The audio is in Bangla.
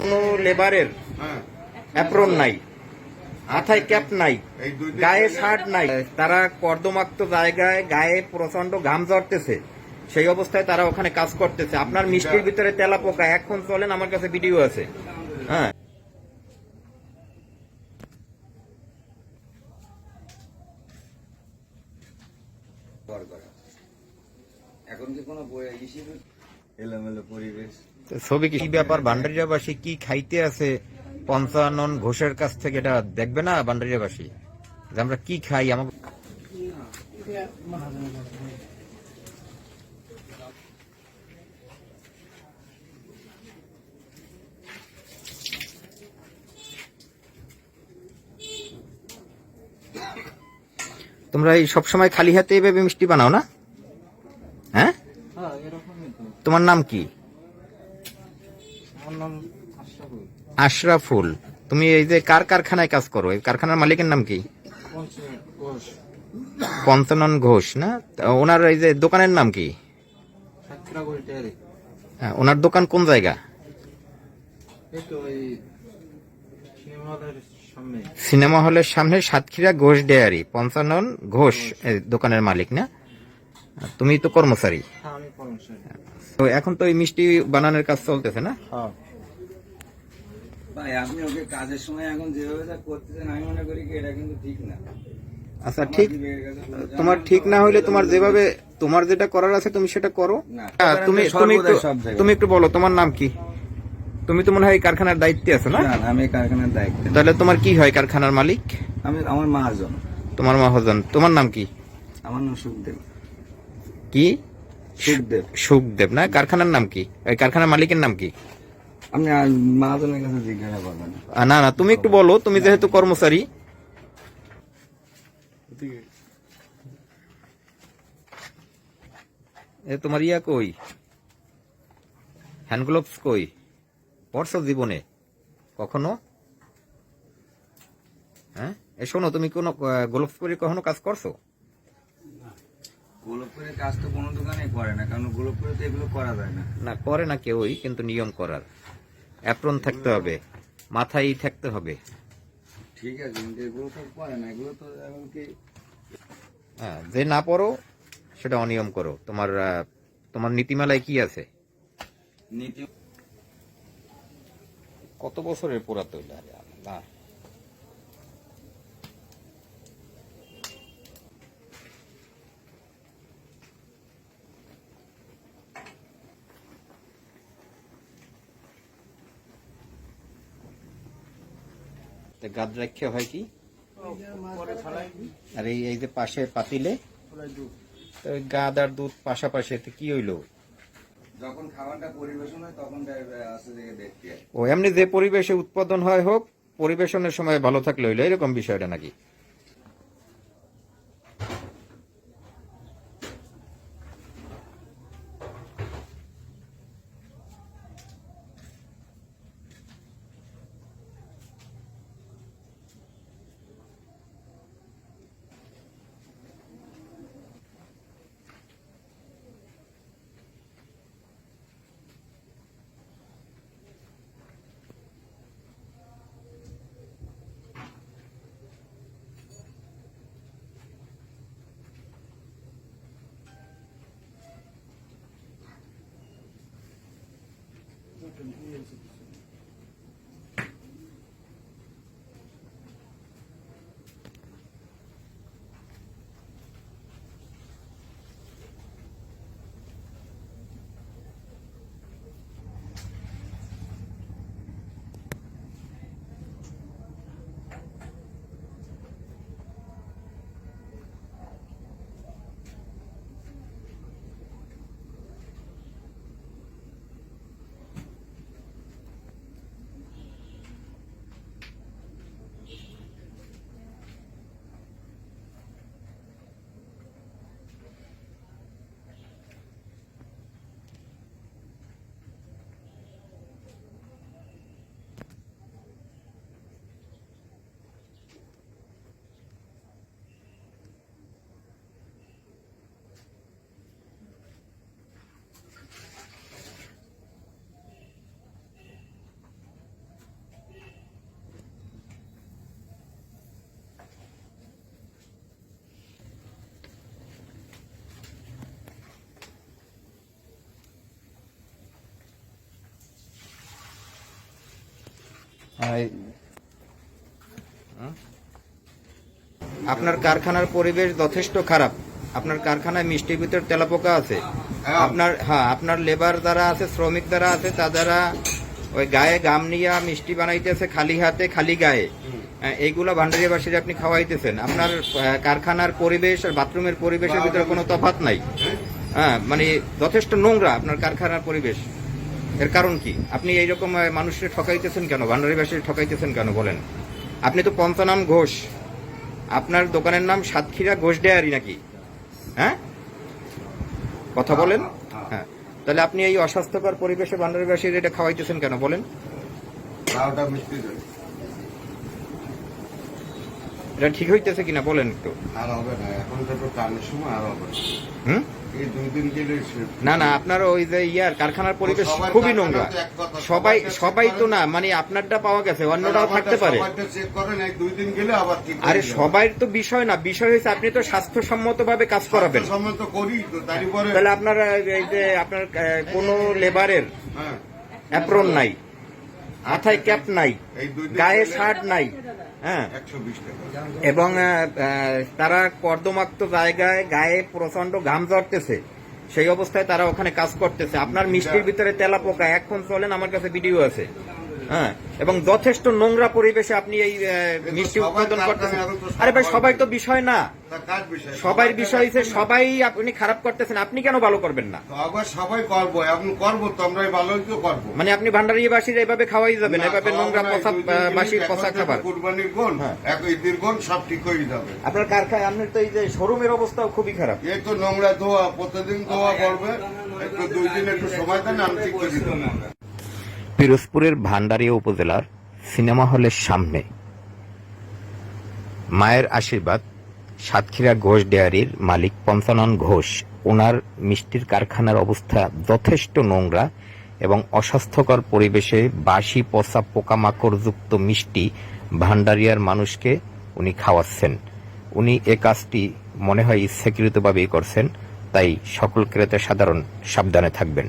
কোনো লেবারের অ্যাপ্রন নাই মাথায় ক্যাপ নাই গায়ে শার্ট নাই। তারা কর্দমাক্ত জায়গায় গায়ে প্রচণ্ড ঘাম ঝরতেছে। সেই অবস্থায় তারা ওখানে কাজ করতেছে। আপনার মিষ্টির ভিতরে তেলা পোকা এখন চলেন আমার কাছে ভিডিও আছে হ্যাঁ ব্যবহার করা এখন কি কোনো বই- হিসেবে এলোমেলো পরিবেশ। ছবি কি ব্যাপার? বান্ডারিয়াবাসী কি খাইতে আছে? পঞ্চানন ঘোষের কাছ থেকে এটা দেখবে না বান্ডারিয়াবাসী? যে আমরা কি খাই? আমাকে তোমরা এই সবসময় খালি হাতে এভাবে মিষ্টি বানাও না হ্যাঁ হ্যাঁ এরকমই তো তোমার নাম কি? আশরাফুল। তুমি এই যে কার কারখানায় কাজ করো? এই কারখানার মালিকের নাম কি? পঞ্চানন ঘোষ না? ওনার এই যে দোকানের নাম কি? হ্যাঁ, ওনার দোকান কোন জায়গা? সিনেমা হলের সামনে। সাতক্ষীরা ঘোষ ডেয়ারি পঞ্চানন ঘোষ এই দোকানের মালিক না? তুমি তো কর্মচারী। হ্যাঁ কর্মচারী। তো এখন তো এই মিষ্টি বানানোর কাজ চলতেছে না? হ্যাঁ। ভাই আপনি ওকে কাজের সময় এখন যেভাবে যা করতেছেন আমি মনে করি কি এটা কিন্তু ঠিক না। আচ্ছা ঠিক। বিবেকের কাছে কোনো জানা তোমার ঠিক না হলে তোমার যেভাবে তোমার যেটা করার আছে তুমি সেটা করো। তুমি তুমি একটু সর্বদাই সব জায়গায়। তুমি একটু বলো তোমার নাম কি? তুমি তো মনে হয় কারখানার দায়িত্বে আছো না, আমি কারখানার দায়িত্ব তাহলে তোমার কি হয় কারখানার মালিক? আমি আমার মহাজন তোমার মহাজন তোমার নাম কি? আমার নাম সুখদেব। কি? সুখদেব। সুখদেব না? কারখানার নাম কি? কারখানার মালিকের নাম কি? আপনি মহাজনের কাছে জিজ্ঞাসা করবেন না। না তুমি একটু বলো তুমি যেহেতু কর্মচারী। এ তোমার ইয়া কই? হ্যান্ড গ্লোভস কই? পড়ছো জীবনে? কখনো? হ্যাঁ? এ শোনো তুমি কোনো গ্লোভস পরে কখনো কাজ করছ? গোলকপুরের কাজ তো কোনো দোকানে করে না কারণ তো এগুলো করা যায় না। না করে না কেউই কিন্তু নিয়ম করার। অ্যাপ্রন থাকতে হবে মাথায় থাকতে হবে। ঠিক আছে কিন্তু এগুলো তো করে না এগুলো তো এমনকি হ্যাঁ যে না পড়ো সেটা অনিয়ম করো। তোমার আহ, তোমার নীতিমালায় কি আছে? নীতি কত বছরের পুরাতন? আরে তা গাদ রাখে হয় কি? আর এই এই যে পাশে পাতিলে? গাদ আর দুধ পাশাপাশি এতে কি হইল? যখন খাবারটা পরিবেশন হয় তখন দেখতে ও এমনি যে পরিবেশে উৎপাদন হয় হোক পরিবেশনের সময় ভালো থাকলে হইল এরকম বিষয়টা নাকি? twenty years ago. আপনার কারখানার পরিবেশ যথেষ্ট খারাপ। আপনার কারখানায় মিষ্টির ভিতর তেলাপোকা আছে। আপনার হ্যাঁ আপনার লেবার যারা আছে শ্রমিক যারা আছে তারা ওই গায়ে গাম নিয়া মিষ্টি বানাইতেছে খালি হাতে খালি গায়ে। হ্যাঁ, এইগুলো ভান্ডারিয়াবাসীর আপনি খাওয়াইতেছেন। আপনার কারখানার পরিবেশ আর বাথরুমের পরিবেশের ভিতরে কোনো তফাৎ নাই। হ্যাঁ মানে যথেষ্ট নোংরা আপনার কারখানার পরিবেশ। এর কারণ কি? আপনি এই রকম মানুষের ঠকাইতেছেন কেন? ভান্ডারিবাসী ঠকাইতেছেন কেন? বলেন। আপনি তো পঞ্চানাম ঘোষ। আপনার দোকানের নাম সাতক্ষীরা ঘোষ ডেয়ারি নাকি? হ্যাঁ? কথা বলেন। হ্যাঁ। তাহলে আপনি এই অস্বাস্থ্যকর পরিবেশে ভান্ডারিবাসীর এটা খাওয়াইতেছেন কেন? বলেন। এটা ঠিক হইতেছে কিনা বলেন একটু। আর হবে না এখন তো একটু টানের সময় আর হবে না। হুম? না না আপনার ওই যে ইয়ার কারখানার পরিবেশ খুবই নোংরা। সবাই সবাই তো না মানে আপনারটা পাওয়া গেছে অন্যটাও থাকতে পারে। আরে। সবাই তো বিষয় না বিষয় হয়েছে আপনি তো স্বাস্থ্যসম্মত ভাবে কাজ করাবেন তাহলে আপনার এই যে আপনার কোনো লেবারের হ্যাঁ অ্যাপ্রন নাই। মাথায় ক্যাপ নাই গায়ে শার্ট নাই হ্যাঁ। এবং তারা কর্দমাক্ত জায়গায় গায়ে প্রচণ্ড ঘাম ঝরতেছে। সেই অবস্থায় তারা ওখানে কাজ করতেছে। আপনার মিষ্টির ভিতরে তেলা পোকা এখন চলেন আমার কাছে ভিডিও আছে। হ্যাঁ এবং যথেষ্ট নোংরা পরিবেশে আপনি এই মিষ্টি উৎপাদন করতেছেন। আরে ভাই সবাই- তো বিষয় না। সবাই বিষয় হচ্ছে সবাই আপনি খারাপ করতেছেন আপনি কেন ভালো করবেন না? সবাই করব এখন করব তো আমরা তো করব। মানে আপনি ভান্ডারিয়াবাসীর এভাবে খাওয়াই যাবেন এভাবে নোংরা পচা বাসির পচা খাবার। কুরবানির গুণ হ্যাঁ। এক ঈদের গুণ সব ঠিক হয়ে যাবে। আপনার কারখানায় আপনার তো এই যে শোরুমের অবস্থাও খুবই খারাপ। এই তো নোংরা ধোয়া প্রতিদিন ধোয়া করবে একটু দুই দিন একটু সময় দেন আমি ঠিক করে দিতে পিরোজপুরের ভান্ডারিয়া উপজেলার সিনেমা হলের সামনে। মায়ের আশীর্বাদ, সাতক্ষীরা ঘোষ ডেয়ারির মালিক পঞ্চানন ঘোষ। ওনার মিষ্টির কারখানার অবস্থা যথেষ্ট নোংরা এবং অস্বাস্থ্যকর পরিবেশে বাসি পচা পোকামাকড়যুক্ত মিষ্টি ভান্ডারিয়ার মানুষকে উনি খাওয়াচ্ছেন। উনি এ কাজটি মনে হয় ইচ্ছাকৃতভাবেই করছেন, তাই সকল ক্রেতা সাধারণ সাবধানে থাকবেন।